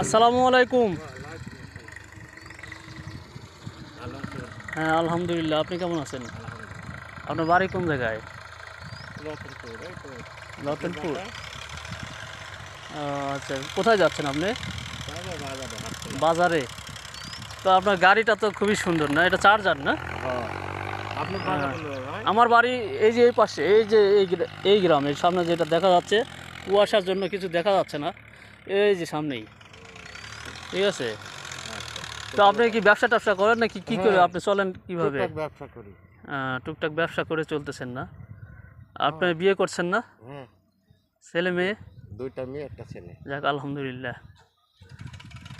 আসসালামু আলাইকুম। হ্যাঁ আলহামদুলিল্লাহ, আপনি কেমন আছেন? আপনার বাড়ি কোন জায়গায়? রতনপুর। আচ্ছা কোথায় যাচ্ছেন আপনি? বাজারে। তো আপনার গাড়িটা তো খুবই সুন্দর না? এটা চার্জার না? আমার বাড়ি এই যে এই পাশে, এই যে এই গ্রামের সামনে যেটা দেখা যাচ্ছে, কুয়াশার জন্য কিছু দেখা যাচ্ছে না। এই যে সামনেই। ঠিক আছে? তো আপনি কি ব্যবসা ট্যাবসা করেন নাকি কি করে হ্যাঁ। আপনি চলেন কীভাবে? টুকটাক ব্যবসা করি। টুকটাক ব্যবসা করে চলতেছেন না? আপনি বিয়ে করছেন না? হ্যাঁ। ছেলে মেয়ে? দুইটা মেয়ে একটা ছেলে। যাক আলহামদুলিল্লাহ।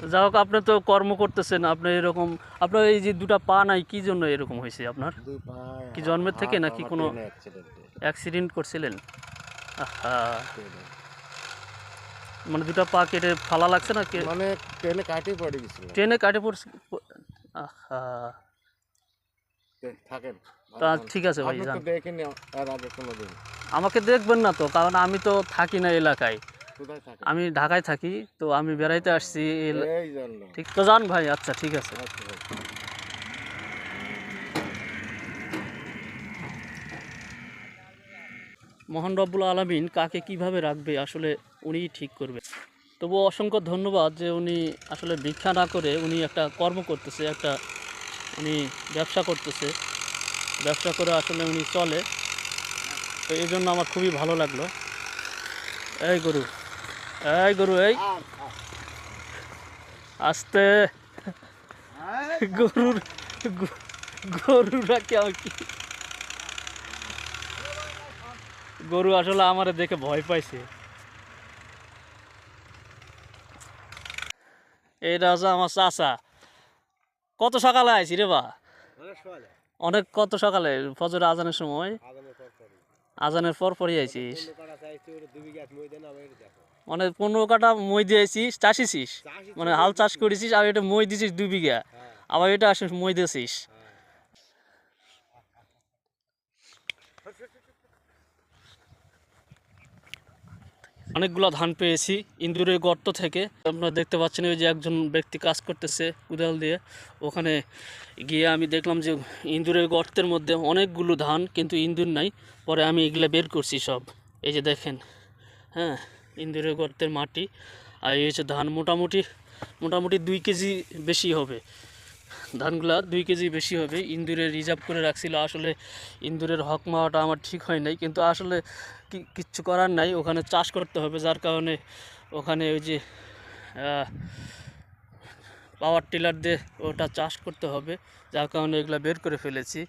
যাই হোক আপনি তো কর্ম করতেছেন আপনি এরকম আপনার এই যে দুটা পা নাই কি জন্য এরকম হয়েছে আপনার? কি জন্মের থেকে নাকি কোনো- অ্যাক্সিডেন্ট করছিলেন? আহা। মানে দুটা পা কেটে ফালা লাগছে না মানে ট্রেনে কাটি পড়ে গেছিল। ট্রেনে কাটে পড়ছে। আহা। থাকেন তা ঠিক আছে ভাই যান। আমাকে দেখবেন না তো কারণ আমি তো থাকি না এলাকায়। আমি ঢাকায় থাকি তো আমি বেড়াইতে আসছি ঠিক তো যান ভাই আচ্ছা ঠিক আছে আচ্ছা ভাই। মহান রব্বুল আলমিন কাকে কীভাবে রাখবে আসলে উনি ঠিক করবে। তবু অসংখ্য ধন্যবাদ যে উনি আসলে ভিক্ষা না করে উনি একটা কর্ম করতেছে একটা উনি ব্যবসা করতেছে। ব্যবসা করে আসলে উনি চলে। তো এই জন্য আমার খুবই ভালো লাগল। এই গরু এই গরু এই। আসতে। গরুর গরুরা কেমন কি গরু আসলে আমার দেখে ভয় পাইছে। এইটা হচ্ছে আমার চাচা। কত সকালে আইছি রে বা? অনেক কত সকালে? ফজর আজানের সময়? আজানের পর পরই আইছিস। মানে পনেরো কাটা মই দিয়েছিস চাষিছিস মানে হাল চাষ করেছিস আর এটা মই দিছিস দুই বিঘা। আবার এটা আসিস, মই দিয়েছিস অনেকগুলো ধান পেয়েছি। ইন্দুরের গর্ত থেকে। আপনারা দেখতে পাচ্ছেন ওই যে একজন ব্যক্তি কাজ করতেছে কুদাল দিয়ে। ওখানে গিয়ে আমি দেখলাম যে ইন্দুরের গর্তের মধ্যে অনেকগুলো ধান, কিন্তু ইন্দুর নাই। পরে আমি এগুলো বের করছি সব। এই যে দেখেন হ্যাঁ ইন্দুরের গর্তের মাটি। আর এই হচ্ছে ধান। মোটামুটি মোটামুটি দুই কেজি বেশি হবে। ধানগুলা দুই কেজি বেশি হবে। ইন্দুরে রিজার্ভ করে রাখছিল। আসলে ইন্দুরের হক মাওয়াটা আমার ঠিক হয় নাই। কিন্তু আসলে কিচ্ছু করার নাই। ওখানে চাষ করতে হবে, যার কারণে ওখানে ওই যে পাওয়ার টিলার দিয়ে ওটা চাষ করতে হবে। যার কারণে এগুলো বের করে ফেলেছি।